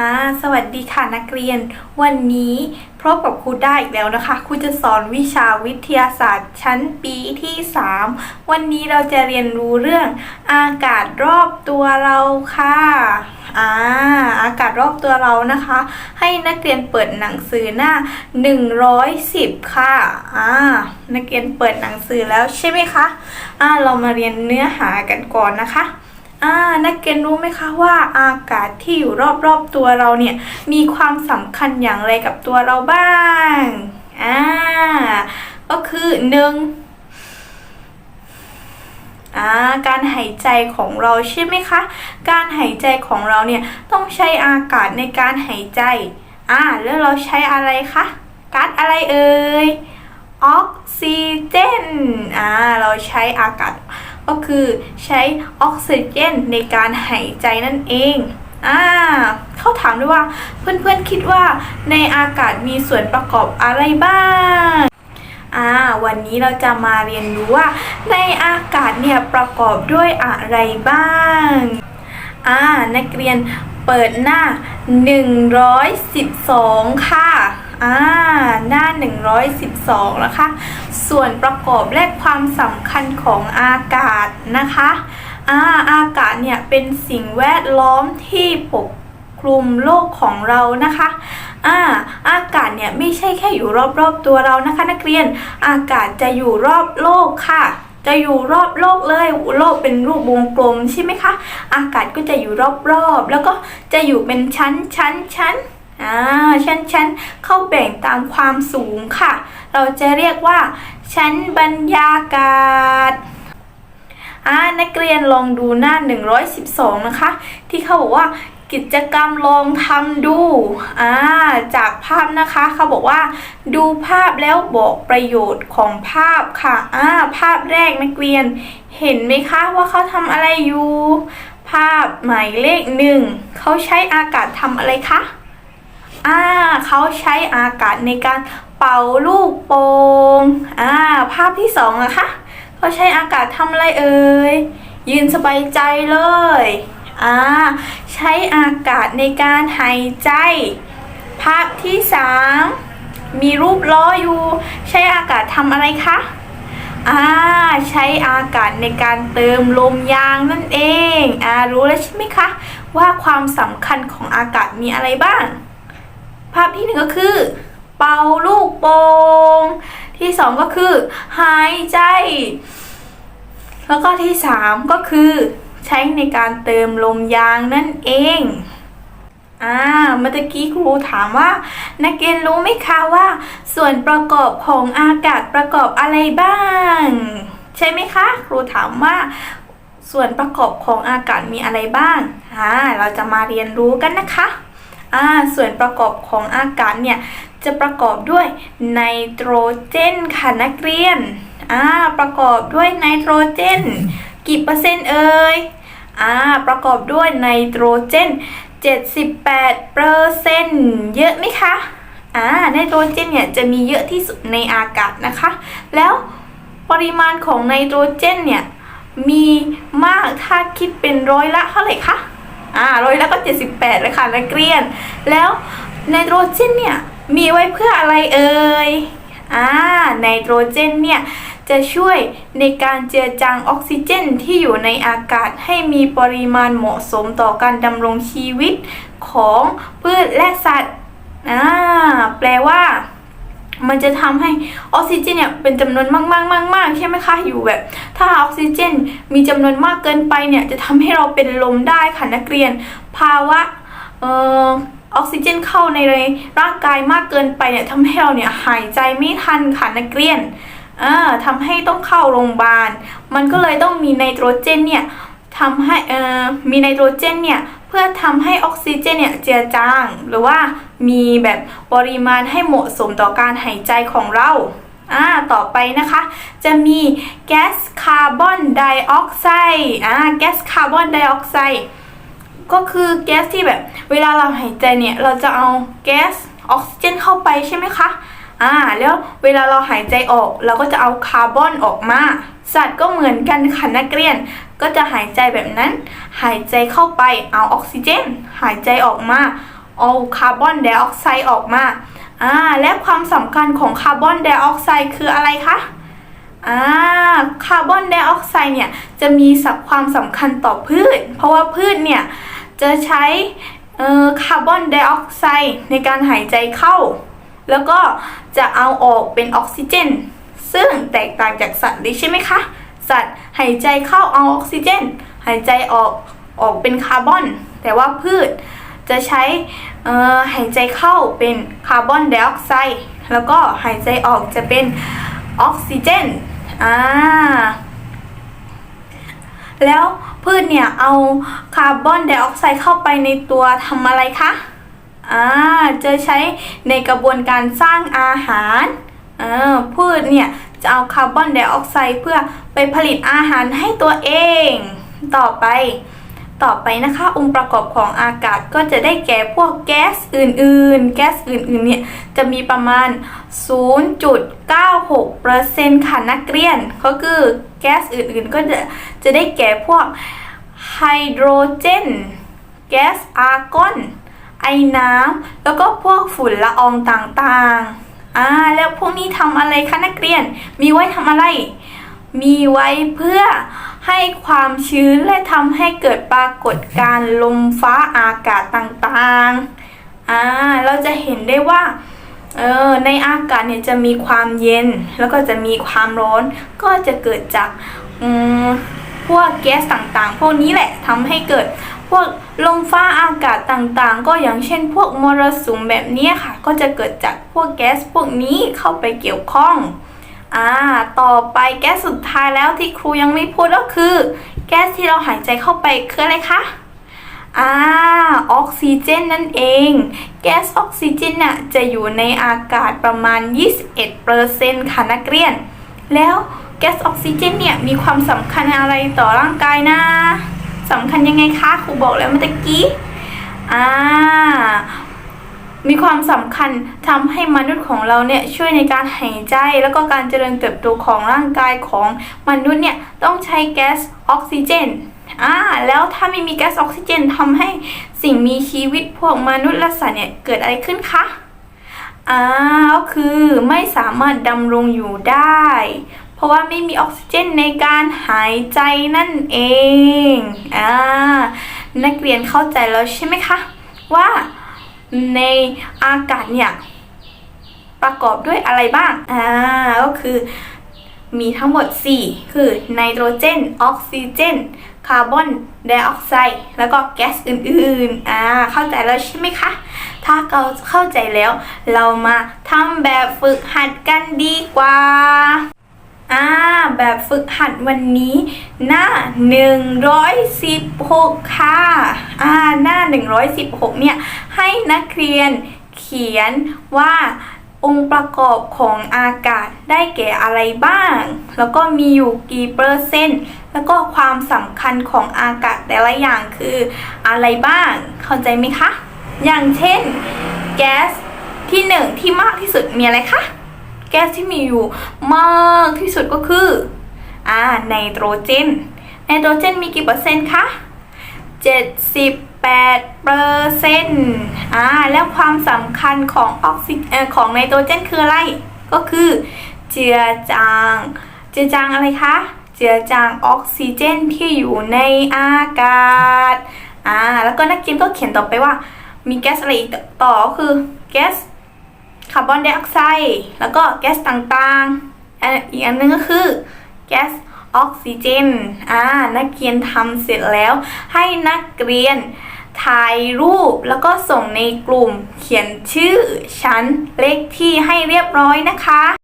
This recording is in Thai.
อ่าสวัสดีค่ะนักเรียน วันนี้พบกับครูได้อีกแล้วนะคะครูจะสอนวิชาวิทยาศาสตร์ชั้นปีที่ 3 วันนี้เราจะเรียนรู้เรื่องอากาศรอบตัวเราค่ะอ่าอากาศรอบตัวเรานะคะ ให้นักเรียนเปิดหนังสือหน้า 110 ค่ะอ่านักเรียนเปิดหนังสือแล้วใช่ไหมคะอ่าเรามาเรียนเนื้อหากันก่อนนะคะ อ่านักเรียนรู้ไหมคะว่าอากาศที่อยู่รอบๆตัวเราเนี่ยมีความสำคัญอย่างไรกับตัวเราบ้างอ่าก็คือหนึ่งอ่าการหายใจของเราใช่ไหมคะ การหายใจของเราเนี่ยต้องใช้อากาศในการหายใจอ่าแล้วเราใช้อะไรคะก๊าซอะไรเอ่ยออกซิเจนอ่าเราใช้อากาศ ก็คือใช้ออกซิเจนในการหายใจนั่นเองอ่าเขาถามด้วยว่าเพื่อนๆคิดว่าในอากาศมีส่วนประกอบอะไรบ้างอ่าวันนี้เราจะมาเรียนรู้ว่า ในอากาศเนี่ยประกอบด้วยอะไรบ้างอ่านักเรียนเปิดหน้า 112 ค่ะ อ่าหน้า 112 นะคะ ส่วนประกอบและความสำคัญของอากาศนะคะอ่าอากาศเนี่ยเป็นสิ่งแวดล้อมที่ปกคลุมโลกของเรานะคะอ่าอากาศเนี่ยไม่ใช่แค่อยู่รอบๆตัวเรานะคะ นักเรียน อากาศจะอยู่รอบโลกค่ะ จะอยู่รอบโลกเลย โลกเป็นรูปวงกลมใช่ไหมคะ อากาศก็จะอยู่รอบๆ แล้วก็จะอยู่เป็นชั้นชั้นชั้น อ่าชั้นชั้นเข้าแบ่งตามความสูงค่ะ เราจะเรียกว่า ชั้นบรรยากาศอ่านักเรียนลองดูหน้า 112 นะคะ ที่เขาบอกว่ากิจกรรมลองทำดูอ่าจากภาพนะคะเขาบอกว่า ดูภาพแล้วบอกประโยชน์ของภาพค่ะอ่าภาพแรกนักเรียน เห็นไหมคะว่าเขาทำอะไรอยู่ ภาพหมายเลขหนึ่งเขาใช้อากาศทำอะไรคะ อ่าเขาใช้อากาศในการเป่าลูกโป่งอ่าภาพที่สองนะคะเขาใช้อากาศทำอะไรเอ่ยยืนสบายใจเลยอ่าใช้อากาศในการหายใจ ภาพที่สามมีรูปล้ออยู่ ใช้อากาศทำอะไรคะอ่าใช้อากาศในการเติมลมยางนั่นเองอ่ารู้แล้วใช่ไหมคะ ว่าความสำคัญของอากาศมีอะไรบ้าง ภาพที่หนึ่งก็คือ เป่าลูกโป่งที่สองก็คือ หายใจ แล้วก็ที่สามก็คือ ใช้ในการเติมลมยางนั่นเองอ่าเมื่อกี้ครูถามว่า นักเรียนรู้ไหมคะว่า ส่วนประกอบของอากาศประกอบอะไรบ้าง ใช่ไหมคะ ครูถามว่า ส่วนประกอบของอากาศมีอะไรบ้างอ่าเราจะมาเรียนรู้กันนะคะ อ่าส่วนประกอบของอากาศเนี่ยจะประกอบด้วยไนโตรเจนค่ะนักเรียนอ่าประกอบด้วยไนโตรเจน กี่เปอร์เซ็นต์เอ่ยอ่าประกอบด้วยไนโตรเจน 78เปอร์เซ็นต์เยอะไหมคะอ่าไนโตรเจนเนี่ยจะมีเยอะที่สุดในอากาศนะคะ แล้วปริมาณของไนโตรเจนเนี่ยมีมากถ้าคิดเป็นร้อยละเท่าไหร่คะ อ่าร้อยละก็ 78เลยค่ะนักเรียน แล้วไนโตรเจนเนี่ยมีไว้เพื่ออะไรเอ่ยอ่าไนโตรเจนเนี่ยจะช่วยในการเจือจางออกซิเจนที่อยู่ในอากาศให้มีปริมาณเหมาะสมต่อการดำรงชีวิตของพืชและสัตว์อ่าแปลว่า มันจะทำให้ออกซิเจนเนี่ยเป็นจำนวนมากๆมากๆใช่ไหมคะอยู่แบบ ถ้าออกซิเจนมีจำนวนมากเกินไปเนี่ยจะทำให้เราเป็นลมได้ค่ะนักเรียน ภาวะเอ่อออกซิเจนเข้าในร่างกายมากเกินไปเนี่ยทำให้เราเนี่ยหายใจไม่ทันค่ะนักเรียนอ่าทำให้ต้องเข้าโรงพยาบาล มันก็เลยต้องมีไนโตรเจนเนี่ยทำให้เอ่อมีไนโตรเจนเนี่ย เพื่อทำให้ออกซิเจนเนี่ยเจือจาง หรือว่ามีแบบปริมาณให้เหมาะสมต่อการหายใจของเราอ่าต่อไปนะคะ จะมีแก๊สคาร์บอนไดออกไซด์อ่าแก๊สคาร์บอนไดออกไซด์ก็คือแก๊สที่แบบ เวลาเราหายใจเนี่ย เราจะเอาแก๊สออกซิเจนเข้าไปใช่ไหมคะอ่าแล้วเวลาเราหายใจออก เราก็จะเอาคาร์บอนออกมา สัตว์ก็เหมือนกันค่ะนักเรียน ก็จะหายใจแบบนั้น หายใจเข้าไปเอาออกซิเจน หายใจออกมาเอาคาร์บอนไดออกไซด์ออกมาอ่าและความสำคัญของคาร์บอนไดออกไซด์คืออะไรคะอ่าคาร์บอนไดออกไซด์เนี่ยจะมีสับความสำคัญต่อพืช เพราะว่าพืชเนี่ยจะใช้คาร์บอนไดออกไซด์ในการหายใจเข้า แล้วก็จะเอาออกเป็นออกซิเจน ซึ่งแตกต่างจากสัตว์เลยใช่ไหมคะ สัตว์หายใจเข้าเอาออกซิเจน หายใจออกออกเป็นคาร์บอน แต่ว่าพืชจะใช้หายใจเข้าเป็นคาร์บอนไดออกไซด์แล้วก็หายใจออกจะเป็นออกซิเจนอ่าแล้วพืชเนี่ยเอาคาร์บอนไดออกไซด์เข้าไปในตัวทำอะไรคะอ่าจะใช้ในกระบวนการสร้างอาหาร เออพืชเนี่ยจะเอาคาร์บอนไดออกไซด์เพื่อไปผลิตอาหารให้ตัวเอง ต่อไป ต่อไปนะคะ องค์ประกอบของอากาศก็จะได้แก่พวกแก๊สอื่นๆ แก๊สอื่นๆเนี่ยจะมีประมาณ 0.96%ค่ะนักเรียน ก็คือแก๊สอื่นๆ ก็จะจะได้แก่พวกไฮโดรเจน แก๊สอาร์กอน ไอน้ำ แล้วก็พวกฝุ่นละอองต่างๆ อ่าแล้วพวกนี้ทำอะไรคะนักเรียน มีไว้ทำอะไร มีไว้เพื่อให้ความชื้นและทำให้เกิดปรากฏการณ์ลมฟ้าอากาศต่างๆ อ่า เราจะเห็นได้ว่าเออในอากาศเนี่ยจะมีความเย็นแล้วก็จะมีความร้อน ก็จะเกิดจากอืมพวกแก๊สต่างๆ พวกนี้แหละทำให้เกิด พวกลมฟ้าอากาศต่างๆ ก็อย่างเช่น พวกมรสุมแบบนี้ค่ะ ก็จะเกิดจากพวกแก๊สพวกนี้เข้าไปเกี่ยวข้องอ่าต่อไปแก๊สสุดท้ายแล้วที่ครูยังไม่พูดก็คือ แก๊สที่เราหายใจเข้าไปคืออะไรคะอ่าออกซิเจนนั่นเอง แก๊สออกซิเจนน่ะจะอยู่ในอากาศประมาณ 21%ค่ะนักเรียน แล้วแก๊สออกซิเจนเนี่ยมีความสำคัญอะไรต่อร่างกายนะ สำคัญยังไงคะครูบอกแล้วเมื่อกี้อ่ามีความสำคัญทำให้มนุษย์ของเราเนี่ยช่วยในการหายใจ แล้วก็การเจริญเติบโตของร่างกายของมนุษย์เนี่ยต้องใช้แก๊สออกซิเจนอ่าแล้วถ้าไม่มีแก๊สออกซิเจนทำให้สิ่งมีชีวิตพวกมนุษย์และสัตว์เนี่ยเกิดอะไรขึ้นคะอ่าก็คือไม่สามารถดำรงอยู่ได้ เพราะว่าไม่มีออกซิเจนในการหายใจนั่นเองอ นักเรียนเข้าใจแล้วใช่ไหมคะ ว่าในอากาศเนี่ย ประกอบด้วยอะไรบ้าง อ่า ก็คือมีทั้งหมด 4 คือไนโตรเจน ออกซิเจน คาร์บอนไดออกไซด์ แล้วก็แก๊สอื่น ๆ อ่า เข้าใจแล้วใช่ไหมคะ ถ้าเราเข้าใจแล้ว เรามาทำแบบฝึกหัดกันดีกว่า อ่า แบบฝึกหัดวันนี้ หน้า 116 ค่ะ อ่า หน้า 116 เนี่ย ให้นักเรียนเขียนว่าองค์ประกอบของอากาศได้แก่อะไรบ้าง แล้วก็มีอยู่กี่เปอร์เซ็นต์ แล้วก็ความสำคัญของอากาศแต่ละอย่างคืออะไรบ้าง เข้าใจไหมคะ อย่างเช่น แก๊สที่หนึ่งที่มากที่สุดมีอะไรคะ แก๊สที่มีอยู่มากที่สุดก็คืออ่าไนโตรเจนไนโตรเจนมีกี่เปอร์เซ็นต์คะ78เปอร์เซ็นต์อ่าแล้วความสำคัญของออกซิเออของไนโตรเจนคืออะไร ก็คือเจือจางเจือจางอะไรคะเจือจางออกซิเจนที่อยู่ในอากาศอ่าแล้วก็นักเรียนก็เขียนต่อไปว่ามีแก๊สอะไรอีกต่อก็คือแก๊ส คาร์บอนไดออกไซด์แล้วก็แก๊สต่างๆ อีกอันนึงก็คือแก๊สออกซิเจนอ่านักเรียนทำเสร็จแล้ว ให้นักเรียนถ่ายรูปแล้วก็ส่งในกลุ่มเขียนชื่อชั้นเลขที่ให้เรียบร้อยนะคะ